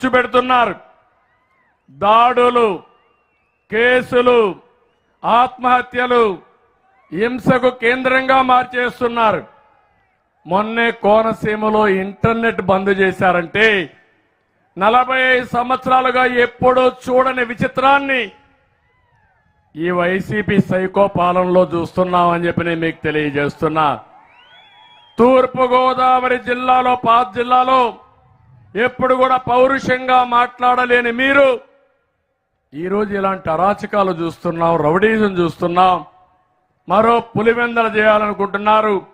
ఖర్చు పెడుతున్నారు దాడులు కేసులు ఆత్మహత్యలు హింసకు కేంద్రంగా మార్చేస్తున్నారు. మొన్నే కోనసీమలో ఇంటర్నెట్ బంద్ చేశారంటే నలభై సంవత్సరాలుగా ఎప్పుడూ చూడని విచిత్రాన్ని ఈ వైసీపీ సైకో పాలనలో చూస్తున్నామని చెప్పి నేను మీకు తెలియజేస్తున్నా. తూర్పుగోదావరి జిల్లాలో పాత జిల్లాలో ఎప్పుడు కూడా పౌరుషంగా మాట్లాడలేని మీరు ఈరోజు ఇలాంటి అరాచకాలు చూస్తున్నాం రౌడీజం చూస్తున్నాం మరో పులివెందల చేయాలనుకుంటున్నారు.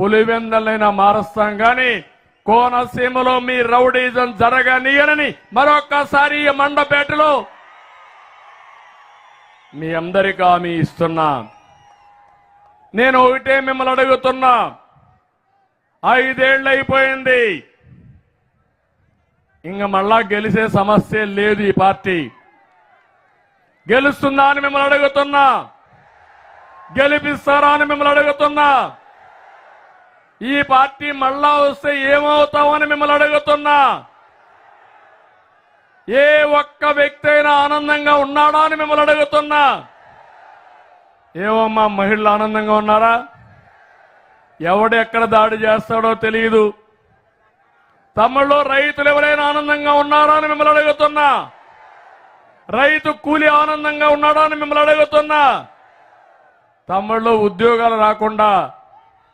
పులివెందలైనా మారుస్తాం కానీ కోనసీమలో మీ రౌడీజం జరగనీయనని మరొక్కసారి మండపేటలో మీ అందరికీ హామీ ఇస్తున్నా. నేను ఒకటే మిమ్మల్ని అడుగుతున్నా. ఐదేళ్ళు అయిపోయింది ఇంక మళ్ళా గెలిచే సమస్య లేదు ఈ పార్టీ. గెలుస్తుందా అని మిమ్మల్ని అడుగుతున్నా. గెలిపిస్తారా అని మిమ్మల్ని అడుగుతున్నా. ఈ పార్టీ మళ్ళా వస్తే ఏమవుతామని మిమ్మల్ని అడుగుతున్నా. ఏ ఒక్క వ్యక్తి అయినా ఆనందంగా ఉన్నాడా అని మిమ్మల్ని అడుగుతున్నా. ఏమమ్మా మహిళలు ఆనందంగా ఉన్నారా? ఎవడు ఎక్కడ దాడి చేస్తాడో తెలియదు తమ్ముళ్ళు రైతులు ఎవరైనా ఆనందంగా ఉన్నారా అని మిమ్మల్ని అడుగుతున్నా. రైతు కూలి ఆనందంగా ఉన్నాడా అని మిమ్మల్ని అడుగుతున్నా. తమ్ముళ్ళు ఉద్యోగాలు రాకుండా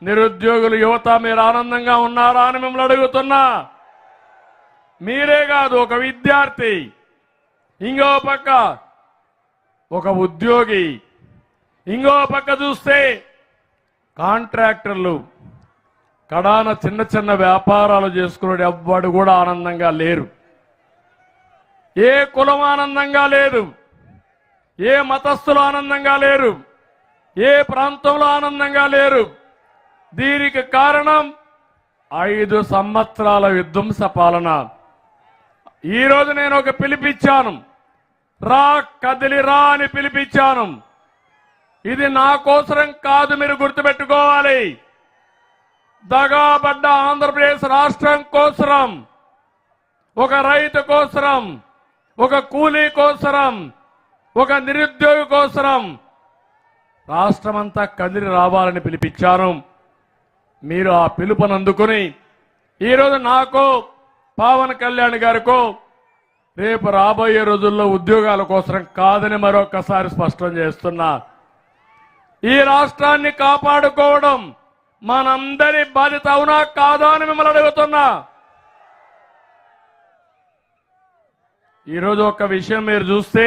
నిరుద్యోగులు యువత మీరు ఆనందంగా ఉన్నారా అని మిమ్మల్ని అడుగుతున్నా. మీరే కాదు ఒక విద్యార్థి. ఇంకో పక్క ఒక ఉద్యోగి. ఇంకో పక్క చూస్తే కాంట్రాక్టర్లు. కడాన చిన్న చిన్న వ్యాపారాలు చేసుకునే ఎవ్వడు కూడా ఆనందంగా లేరు. ఏ కులం ఆనందంగా లేదు. ఏ మతస్థులు ఆనందంగా లేరు. ఏ ప్రాంతంలో ఆనందంగా లేరు. దీనికి కారణం ఐదు సంవత్సరాల విధ్వంస పాలన. ఈరోజు నేను ఒక పిలిపిచ్చాను రా కదిలి రా అని పిలిపించాను. ఇది నా కోసరం కాదు మీరు గుర్తుపెట్టుకోవాలి. దగాబడ్డ ఆంధ్రప్రదేశ్ రాష్ట్రం కోసరం. ఒక రైతు కోసరం ఒక కూలీ కోసరం ఒక నిరుద్యోగి కోసరం. రాష్ట్రమంతా కదిలి రావాలని పిలిపించాను. మీరు ఆ పిలుపును అందుకుని ఈరోజు నాకు పవన్ కళ్యాణ్ గారికో రేపు రాబోయే రోజుల్లో ఉద్యోగాల కోసం కాదని మరొకసారి స్పష్టం చేస్తున్నా. ఈ రాష్ట్రాన్ని కాపాడుకోవడం మనందరి బాధ్యత అవునా కాదా అని మిమ్మల్ని అడుగుతున్నా. ఈరోజు ఒక విషయం మీరు చూస్తే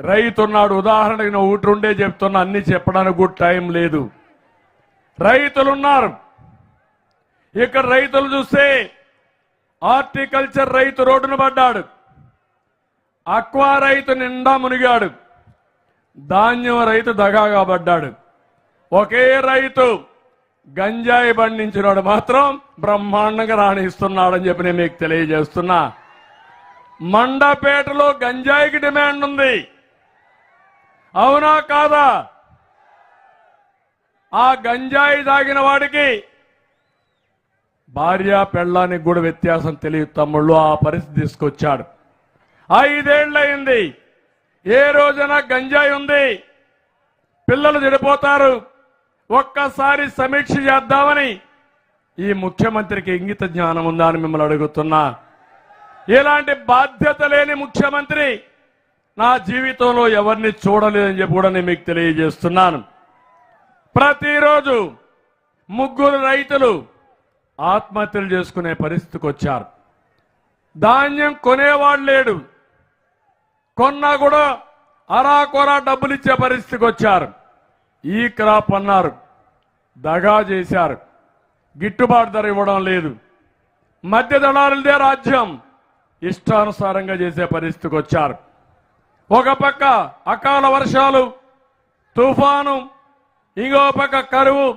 రైతున్నాడు ఉదాహరణకి నేను ఊటుండే చెప్తున్నా అన్ని చెప్పడానికి కూడా టైం లేదు. రైతులున్నారు. ఇక్కడ రైతులు చూస్తే హార్టికల్చర్ రైతు రోడ్డున పడ్డాడు. అక్వా రైతు నిండా మునిగాడు. ధాన్యం రైతు దగాగా పడ్డాడు ఒకే రైతు గంజాయి పండించినాడు మాత్రం బ్రహ్మాండంగా రాణిస్తున్నాడని చెప్పి నేను మీకు తెలియజేస్తున్నా. మండపేటలో గంజాయికి డిమాండ్ ఉంది. అవునా కాదా? ఆ గంజాయి తాగిన వాడికి భార్య పెళ్ళానికి కూడా వ్యత్యాసం తెలియదు తమ్ముళ్ళు ఆ పరిస్థితి తీసుకొచ్చాడు. ఐదేళ్ళయింది ఏ రోజున గంజాయి ఉంది? పిల్లలు చెడిపోతారు. ఒక్కసారి సమీక్ష చేద్దామని ఈ ముఖ్యమంత్రికి ఇంగిత జ్ఞానం ఉందా అని మిమ్మల్ని అడుగుతున్నా. ఇలాంటి బాధ్యత లేని ముఖ్యమంత్రి నా జీవితంలో ఎవరిని చూడలేదని చెప్పి కూడా నేను మీకు తెలియజేస్తున్నాను. ప్రతిరోజు ముగ్గురు రైతులు ఆత్మహత్యలు చేసుకునే పరిస్థితికి వచ్చారు. ధాన్యం కొనేవాడు లేడు. కొన్నా కూడా అరాకొరా డబ్బులు ఇచ్చే పరిస్థితికి వచ్చారు. ఈ క్రాప్ అన్నారు. దగా చేశారు. గిట్టుబాటు ధర ఇవ్వడం లేదు. మధ్య దళారులదే రాజ్యం. ఇష్టానుసారంగా చేసే పరిస్థితికి వచ్చారు. ఒక పక్క అకాల వర్షాలు తుఫాను ఇంకో పక్క కరువు.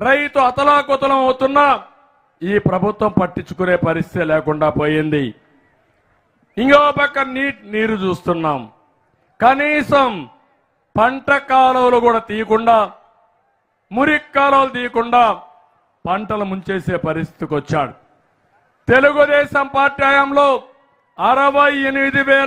రైతు అతలాకుతలం అవుతున్నా ఈ ప్రభుత్వం పట్టించుకునే పరిస్థితి లేకుండా పోయింది. ఇంకో పక్క నీట్ నీరు చూస్తున్నాం. కనీసం పంట కాలువలు కూడా తీయకుండా మురికి కాలువలు తీయకుండా పంటలు ముంచేసే పరిస్థితికి వచ్చాడు. తెలుగుదేశం పార్టీ హయాంలో అరవై ఎనిమిది వేల